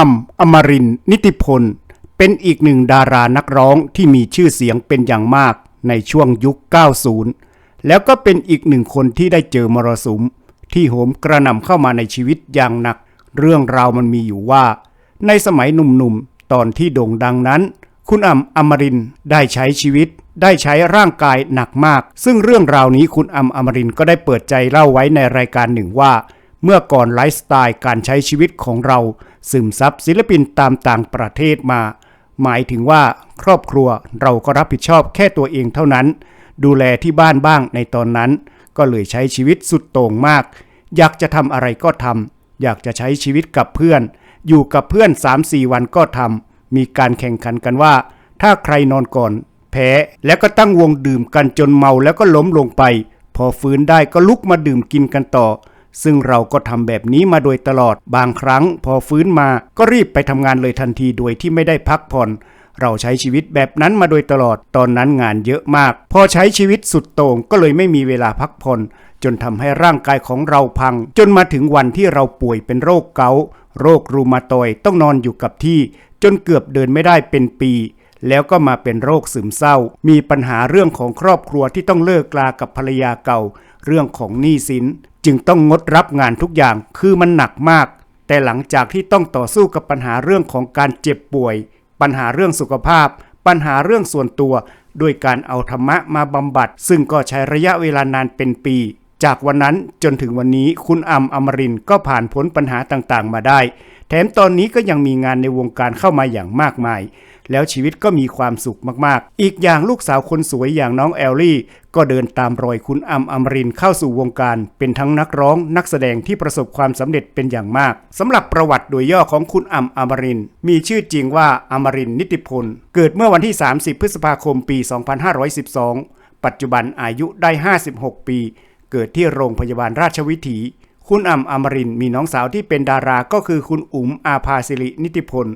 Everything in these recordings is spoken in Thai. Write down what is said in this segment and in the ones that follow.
อ่ำอมรินนิติพล เป็นอีกหนึ่งดารานักร้องที่มีชื่อเสียงเป็นอย่างมากในช่วงยุค 90 แล้วก็เป็นอีกหนึ่งคนที่ได้เจอมรสุม ที่โหมกระหน่ำเข้ามาในชีวิตอย่างหนัก เรื่องราวมันมีอยู่ว่า ในสมัยหนุ่มๆ ตอนที่โด่งดังนั้น คุณอ่ำอมรินได้ใช้ชีวิต ได้ใช้ร่างกายหนักมาก ซึ่งเรื่องราวนี้คุณอ่ำอมรินก็ได้เปิดใจเล่าไว้ในรายการหนึ่งว่า เมื่อก่อนไลฟ์สไตล์การใช้ชีวิตของเราซึมซับศิลปินตามต่างประเทศมา หมายถึงว่าครอบครัวเราก็รับผิดชอบแค่ตัวเองเท่านั้น ดูแลที่บ้านบ้างในตอนนั้น ก็เลยใช้ชีวิตสุดโต่งมาก อยากจะทำอะไรก็ทำอยากจะใช้ชีวิตกับเพื่อน อยู่กับเพื่อน 3-4 วันก็ทำมีการแข่งขันกันว่า ถ้าใครนอนก่อนแพ้แล้วก็ตั้งวงดื่มกันจนเมาแล้วก็ล้มลงไป พอฟื้นได้ก็ลุกมาดื่มกินกันต่อ ซึ่งเราก็ทำแบบนี้มาโดยตลอด บางครั้งพอฟื้นมาก็รีบไปทำงานเลยทันทีโดยที่ไม่ได้พักผ่อน เราใช้ชีวิตแบบนั้นมาโดยตลอด ตอนนั้นงานเยอะมาก พอใช้ชีวิตสุดโต่งก็เลยไม่มีเวลาพักผ่อนจนทำให้ร่างกายของเราพัง จนมาถึงวันที่เราป่วยเป็นโรคเกาต์โรครูมาตอยต้องนอนอยู่กับที่ จนเกือบเดินไม่ได้เป็นปีแล้วก็มาเป็นโรคซึมเศร้า มีปัญหาเรื่องของครอบครัวที่ต้องเลิกลากับภรรยาเก่า เรื่องของหนี้สิน จึงต้องงดรับงานทุกอย่างคือมันหนักมาก แต่หลังจากที่ต้องต่อสู้กับปัญหาเรื่องของการเจ็บป่วย ปัญหาเรื่องสุขภาพ ปัญหาเรื่องส่วนตัว ด้วยการเอาธรรมะมาบำบัด ซึ่งก็ใช้ระยะเวลานานเป็นปี จากวันนั้นจนถึงวันนี้คุณอัมอมรินก็ผ่านพ้นปัญหาต่างๆ มาได้ แถมตอนนี้ก็ยังมีงานในวงการเข้ามาอย่างมากมาย แล้วชีวิตก็มีความสุขมากๆ อีกอย่างลูกสาวคนสวยอย่างน้องแอลลี่ ก็เดินตามรอยคุณอัมอมรินเข้าสู่วงการ เป็นทั้งนักร้องนักแสดงที่ประสบความสำเร็จเป็นอย่างมากสำหรับประวัติโดยย่อของคุณอัมอมรินมีชื่อจริงว่าอมรินนิติพลเกิดเมื่อวันที่ 30 พฤษภาคมปี 2512 ปัจจุบันอายุได้ 56 ปี เกิดที่โรงพยาบาลราชวิถี คุณอ่ำอมรินมีน้องสาวที่เป็นดาราก็คือคุณอุ๋มอาภาสิรินิติพล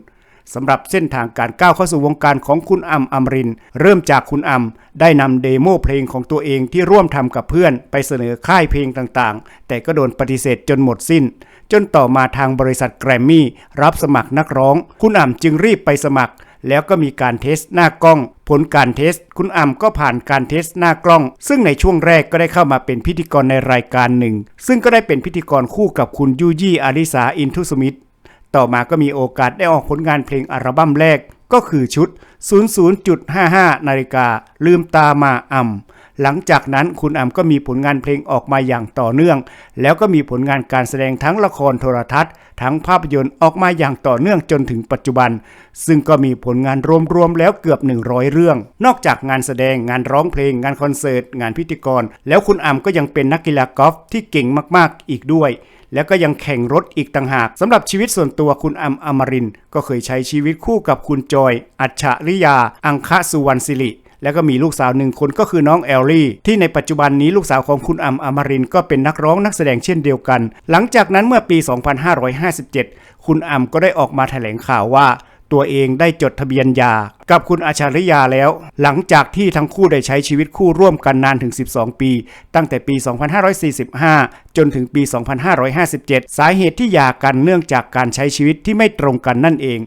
สำหรับเส้นทางการก้าวเข้าสู่วงการของคุณอ่ำอมริน เริ่มจากคุณอ่ำได้นำเดโมเพลงของตัวเองที่ร่วมทำกับเพื่อนไปเสนอค่ายเพลงต่างๆ แต่ก็โดนปฏิเสธจนหมดสิ้น จนต่อมาทางบริษัทแกรมมี่รับสมัครนักร้อง คุณอ่ำจึงรีบไปสมัคร แล้วก็มีการเทสหน้ากล้อง ผลการเทส คุณอ่ำก็ผ่านการเทสหน้ากล้อง ซึ่งในช่วงแรกก็ได้เข้ามาเป็นพิธีกรในรายการหนึ่ง ซึ่งก็ได้เป็นพิธีกรคู่กับคุณยูยี่อาริสาอินทุสมิธต่อมาก็มีโอกาสได้ออกผลงานเพลงอัลบั้มแรกก็คือชุด 00.55 นาฬิกาลืมตามาอ่ำ หลังจากนั้นคุณอ่ำก็มีผลงานเพลงออกมาอย่างต่อเนื่อง แล้วก็มีผลงานการแสดงทั้งละครโทรทัศน์ ทั้งภาพยนตร์ออกมาอย่างต่อเนื่องจนถึงปัจจุบัน ซึ่งก็มีผลงานรวมๆแล้วเกือบ 100 เรื่อง นอกจากงานแสดงงานร้องเพลง งานคอนเสิร์ต งานพิธีกร แล้วคุณอ่ำก็ยังเป็นนักกีฬากอล์ฟที่เก่งมากๆอีกด้วยแล้วก็ยังแข่งรถอีกต่างหากสำหรับชีวิตส่วนตัวคุณอัมอมรินก็เคยใช้ชีวิตคู่กับคุณจอย อัจฉริยา อังคสุวรรณศิริ แล้วก็มีลูกสาวหนึ่งคนก็คือน้องแอลลี่ที่ในปัจจุบันนี้ลูกสาวของคุณอัมอมรินก็เป็นนักร้องนักแสดงเช่นเดียวกัน หลังจากนั้นเมื่อปี 2557 คุณอัมก็ได้ออกมาแถลงข่าวว่าตัวเองได้จดทะเบียนยา กับคุณอาชาริยาแล้ว หลังจากที่ทั้งคู่ได้ใช้ชีวิตคู่ร่วมกันนานถึง 12 ปี ตั้งแต่ปี 2545 จนถึงปี 2557 สาเหตุที่หย่ากันเนื่องจากการใช้ชีวิตที่ไม่ตรงกันนั่นเอง